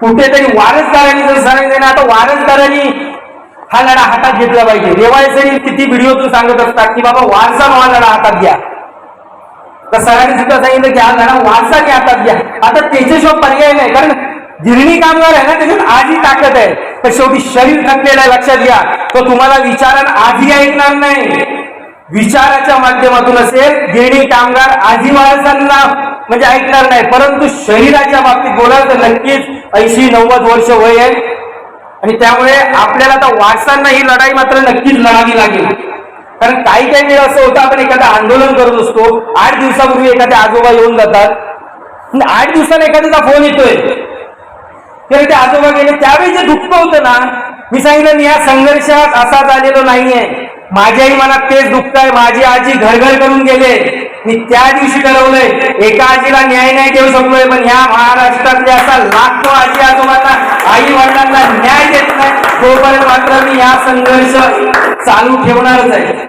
कुठेतरी वारसदारांनी जर सांगितलं ना आता वारसदारांनी हा लढा हातात घेतला पाहिजे. रेवाळेसरी किती व्हिडिओतून सांगत असतात की बाबा वारसा हा लढा हातात घ्या. तर सरांनी सुद्धा सांगितलं की हा लढा वारसाने हातात घ्या. आता त्याच्याशिवाय पर्याय नाही कारण गिरणी कामगार आहे ना त्याच्यात आजही ताकद आहे. तर शेवटी शरीर थकलेलं आहे लक्षात घ्या. तो तुम्हाला विचारण आजही ऐकणार नाही. विचाराच्या माध्यमातून असेल गिरणी कामगार आजी वारसांना म्हणजे ऐकणार नाही. परंतु शरीराच्या बाबतीत बोलाल तर नक्कीच ऐंशी नव्वद वर्ष वय आहे. आणि त्यामुळे आपल्याला आता वारसांना ही लढाई मात्र नक्कीच लढावी लागेल. कारण काही काही वेळ असं होतं आपण एखादं आंदोलन करत असतो आठ दिवसापूर्वी एखाद्या आजोबा येऊन जातात. आठ दिवसांनी एखाद्याचा फोन येतोय. तर ते आजोबा गेले त्यावेळी जे दुःख होतं ना मी सांगितलं मी या संघर्षात असा झालेलो नाहीये. माझ्याही मनात तेच दुःख आहे. माझी आजी घरघर करून गेले. मी त्या दिवशी ठरवलंय एका आजीला न्याय नाही देऊ शकलोय पण ह्या महाराष्ट्रातल्या असा लाखो आजी आजोबांना आई वडिलांना न्याय देत नाही तोपर्यंत मात्र मी हा संघर्ष चालू ठेवणारच आहे.